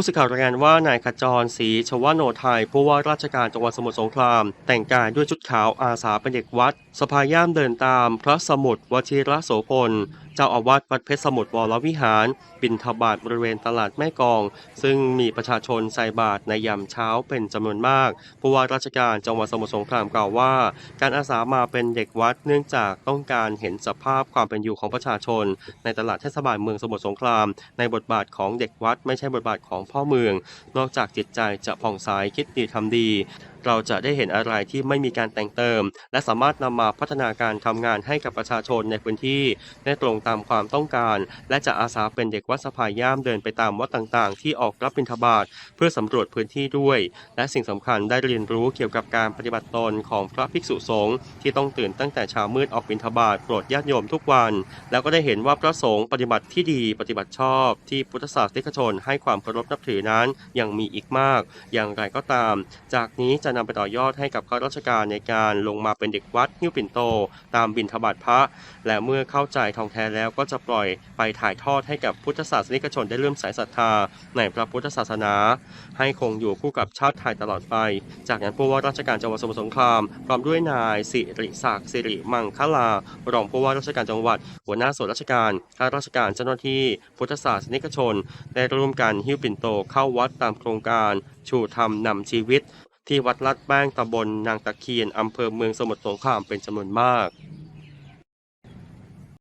ผู้สื่อข่าวรายงานว่านายขจรศรีชวโนไทยผู้ว่าราชการจังหวัดสมุทรสงคราม แต่งกายด้วยชุดขาวอาสาเป็นเด็กวัดสภาย่ามเดินตามพระสมุทรวชิระโสพล จ้าอาวาสวัดเพชรสมุทรวรวิหาร บินทบาทบริเวณตลาดแม่กอง ซึ่งมีประชาชนใส่บาตรในยามเช้าเป็นจำนวนมากผู้ว่าราชการจังหวัดสมุทรสงครามกล่าวว่า การอาสามาเป็นเด็กวัดเนื่องจากต้องการเห็นสภาพความเป็นอยู่ของประชาชน ในตลาดเทศบาลเมืองสมุทรสงคราม ในบทบาทของเด็กวัด ไม่ใช่บทบาทของพ่อเมือง นอกจากจิตใจจะผ่องใสคิดดีทำดีเราจะได้เห็นอะไรที่ไม่มีการแต่งเติม และสามารถนำมาพัฒนาการทำงานให้กับประชาชนในพื้นที่ได้ตรงตามความต้องการ และจะอาสาเป็นเด็กวัดสะพายย่ามเดินไปตามวัดต่างๆ ที่ออกรับบิณฑบาตเพื่อสำรวจพื้นที่ด้วย และสิ่งสำคัญได้เรียนรู้เกี่ยวกับการปฏิบัติตนของพระภิกษุสงฆ์ที่ต้องตื่นตั้งแต่เช้ามืดออกบิณฑบาตโปรดญาติโยมทุกวัน แล้วก็ได้เห็นว่าพระสงฆ์ปฏิบัติที่ดีปฏิบัติชอบ ที่พุทธศาสนิกชนให้ความเคารพนับถือนั้นยังมีอีกมาก อย่างไรก็ตาม จากนี้จะนำไปต่อยอดให้กับข้าราชการในการลงมาเป็นเด็กวัดหิ้วปิ่นโต ตามบิณฑบาตพระ และเมื่อเข้าใจทองแท้แล้วก็จะปล่อยไปถ่ายทอดให้กับพุทธศาสนิกชนได้เริ่มสายศรัทธา ในพระพุทธศาสนา ให้คงอยู่คู่กับชาติไทยตลอดไป จากนั้นผู้ว่าราชการจังหวัดสมุทรสงคราม พร้อมด้วยนายสิริศักดิ์สิริมังคลารองผู้ว่าราชการจังหวัด หัวหน้าส่วนราชการข้าราชการเจ้าหน้าที่ พุทธศาสนิกชน ได้ร่วมกันหิ้วปิ่นโตเข้าวัดตามโครงการ ชูธรรมนำชีวิต ที่วัดลาดแป้งตำบลนางตะเคียนอำเภอเมืองสมุทรสงครามเป็นจำนวนมาก